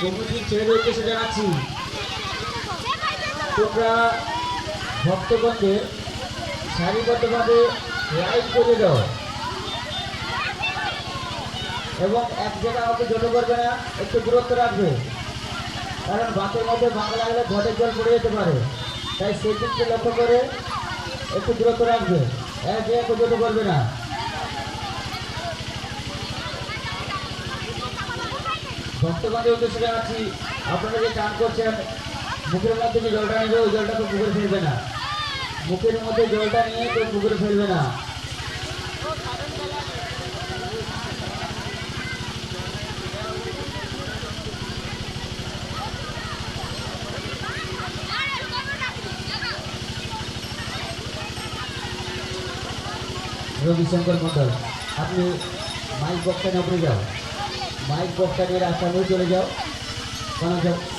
কমিটির ছেলেদের উদ্দেশ্যে জানাচ্ছি, তোমরা ভক্তগণদের সারিবদ্ধভাবে লাইন করে দাও। এবং এক জায়গায় আমাকে জড়ো করবে না, একটু দূরত্ব রাখবে। কারণ বাসের মধ্যে বাংলা লাগলে ঘটের জল পড়ে যেতে পারে। তাই সেই দিককে লক্ষ্য করে একটু দূরত্ব রাখবে। এক জায়গায় জড়ো করবে না। ভক্তগণের উদ্দেশ্যে জানাচ্ছি আপনারা যে চান করছেন, মুখের মধ্যে যে জলটা নেবে, ওই জলটা তো পুকুরে ফেলবে না। মুখের মধ্যে জলটা নিয়ে কেউ পুকুরে ফেলবে না। রবিশঙ্কর মন্ডল আপনি মাইক বক্সটা নিয়ে উপরে যাও। নিয়ে রাস্তা নিয়ে চলে যাও। কারণ যখন